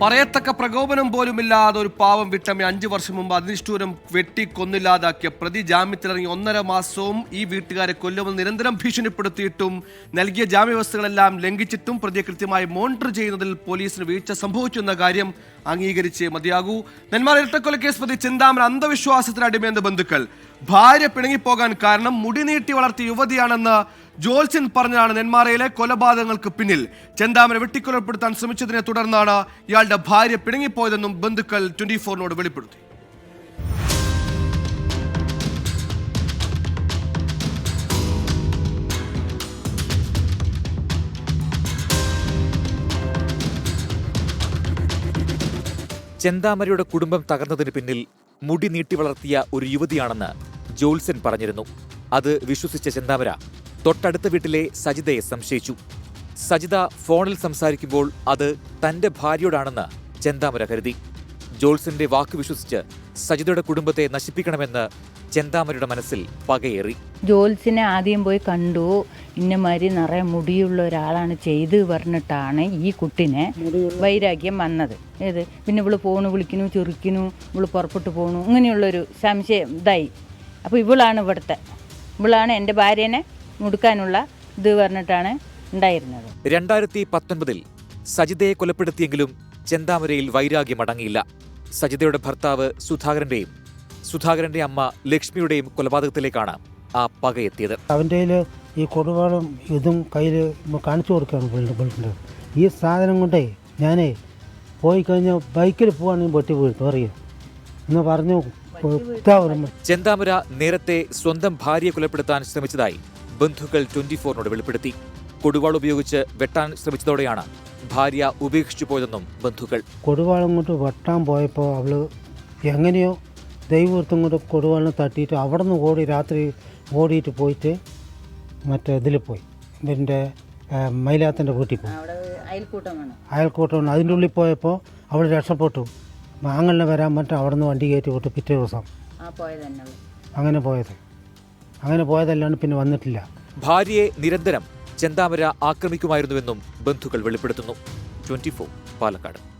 പറയത്തക്ക പ്രകോപനം പോലുമില്ലാതെ ഒരു പാവം വിട്ടമ്മ അഞ്ചു വർഷം മുമ്പ് അതിനിഷ്ഠൂരം വെട്ടിക്കൊന്നില്ലാതാക്കിയ പ്രതി ജാമ്യത്തിലിറങ്ങി ഒന്നര മാസവും ഈ വീട്ടുകാരെ കൊല്ലുമെന്ന് നിരന്തരം ഭീഷണിപ്പെടുത്തിയിട്ടും നൽകിയ ജാമ്യവ്യവസ്ഥകളെല്ലാം ലംഘിച്ചിട്ടും പ്രതിയെ കൃത്യമായി മോണിറ്റർ ചെയ്യുന്നതിൽ പോലീസിന് വീഴ്ച സംഭവിച്ചു എന്ന കാര്യം അംഗീകരിച്ചേ മതിയാകൂ. നെന്മാർ ഇരട്ടക്കൊലക്കേസ് പ്രതി ചിന്താമൻ അന്ധവിശ്വാസത്തിന് അടിമയെന്ന ബന്ധുക്കൾ. ഭാര്യ പിണങ്ങിപ്പോകാൻ കാരണം മുടി നീട്ടി വളർത്തിയ യുവതിയാണെന്ന് ജോൽസൻ പറഞ്ഞതാണ് നെന്മാറയിലെ കൊലപാതകങ്ങൾക്ക് പിന്നിൽ. ചെന്താമനെ വെട്ടിക്കൊലപ്പെടുത്താൻ ശ്രമിച്ചതിനെ തുടർന്നാണ് ഇയാളുടെ ഭാര്യ പിണങ്ങിപ്പോയതെന്നും ബന്ധുക്കൾ ട്വന്റി ഫോറിനോട് വെളിപ്പെടുത്തി. ചെന്താമരയുടെ കുടുംബം തകർന്നതിന് പിന്നിൽ മുടി നീട്ടി വളർത്തിയ ഒരു യുവതിയാണെന്ന് ജോൽസൻ പറഞ്ഞിരുന്നു. അത് വിശ്വസിച്ച ചെന്താമര തൊട്ടടുത്ത വീട്ടിലെ സജിതയെ സംശയിച്ചു. സജിത ഫോണിൽ സംസാരിക്കുമ്പോൾ അത് തന്റെ ഭാര്യയോടാണെന്ന് ചെന്താമര കരുതി. ജോൾസിന്റെ വാക്ക് വിശ്വസിച്ച് സജിതയുടെ കുടുംബത്തെ നശിപ്പിക്കണമെന്ന് ചെന്താമരയുടെ മനസ്സിൽ പകയേറി. ജോൽസിനെ ആദ്യം പോയി കണ്ടു. ഇന്നമാതിരി നിറയെ മുടിയുള്ള ഒരാളാണ് ചെയ്ത് പറഞ്ഞിട്ടാണ് ഈ കുട്ടിനെ വൈരാഗ്യം വന്നത്. ഏത്? പിന്നെ ഇവൾ ഫോണ് വിളിക്കുന്നു ചെറുക്കുന്നു ഇവൾ പുറപ്പെട്ടു പോണു. ഇങ്ങനെയുള്ളൊരു സംശയം ഇതായി. അപ്പോൾ ഇവളാണ് ഇവിടുത്തെ. ഇവളാണ് എന്റെ ഭാര്യനെ മുടുക്കാനുള്ള ഇത് പറഞ്ഞിട്ടാണ് ഉണ്ടായിരുന്നത്. രണ്ടായിരത്തി പത്തൊൻപതിൽ സജിതയെ കൊലപ്പെടുത്തിയെങ്കിലും ചെന്താമരയിൽ വൈരാഗ്യം അടങ്ങിയില്ല. സജിതയുടെ ഭർത്താവ് സുധാകരന്റെയും സുധാകരന്റെ അമ്മ ലക്ഷ്മിയുടെയും കൊലപാതകത്തിലേക്കാണ് ആ പകയെത്തിയത്. അവന്റെ ഈ കൊടുവാളും ഇതും കയ്യിൽ കാണിച്ചു കൊടുക്കുകയാണ് ഈ സാധനം കൊണ്ടേ ഞാനേ പോയി കഴിഞ്ഞാൽ ബൈക്കിൽ പോവാണെങ്കിൽ പൊട്ടി വീഴ്ത്തു അറിയോ? എന്ന് പറഞ്ഞു ചെന്താമര നേരത്തെ സ്വന്തം ഭാര്യയെ കൊലപ്പെടുത്താൻ ശ്രമിച്ചതായി ബന്ധുക്കൾ ട്വന്റി ഫോറിനോട് വെളിപ്പെടുത്തി. കൊടുവാൾ ഉപയോഗിച്ച് വെട്ടാൻ ശ്രമിച്ചതോടെയാണ് ഭാര്യ ഉപേക്ഷിച്ചു പോയതെന്നും ബന്ധുക്കൾ. കൊടുവാൾ കൊണ്ട് വെട്ടാൻ പോയപ്പോൾ അവൾ എങ്ങനെയോ ദൈവത്തും കൊണ്ട് കൊടുവാളിനെ തട്ടിയിട്ട് അവിടെ നിന്ന് ഓടി രാത്രി ഓടിയിട്ട് പോയിട്ട് മറ്റേ ഇതിൽ പോയി. എന്റെ മൈലാത്തിന്റെ വീട്ടിൽ പോയി. അവിടെ അയൽക്കൂട്ടമാണ്. അയൽക്കൂട്ടം അതിന്റെ ഉള്ളിൽ പോയപ്പോൾ അവൾ രക്ഷപ്പെട്ടു. മാങ്ങലിനെ വരാൻ പറ്റും അവിടെ നിന്ന് വണ്ടി കയറ്റി വിട്ടു പിറ്റേ ദിവസം. അങ്ങനെ പോയത്. അങ്ങനെ പോയതല്ലാണ്ട് പിന്നെ വന്നിട്ടില്ല. ഭാര്യയെ നിരന്തരം ചെന്താമര ആക്രമിക്കുമായിരുന്നുവെന്നും ബന്ധുക്കൾ വെളിപ്പെടുത്തുന്നു. ട്വന്റി പാലക്കാട്.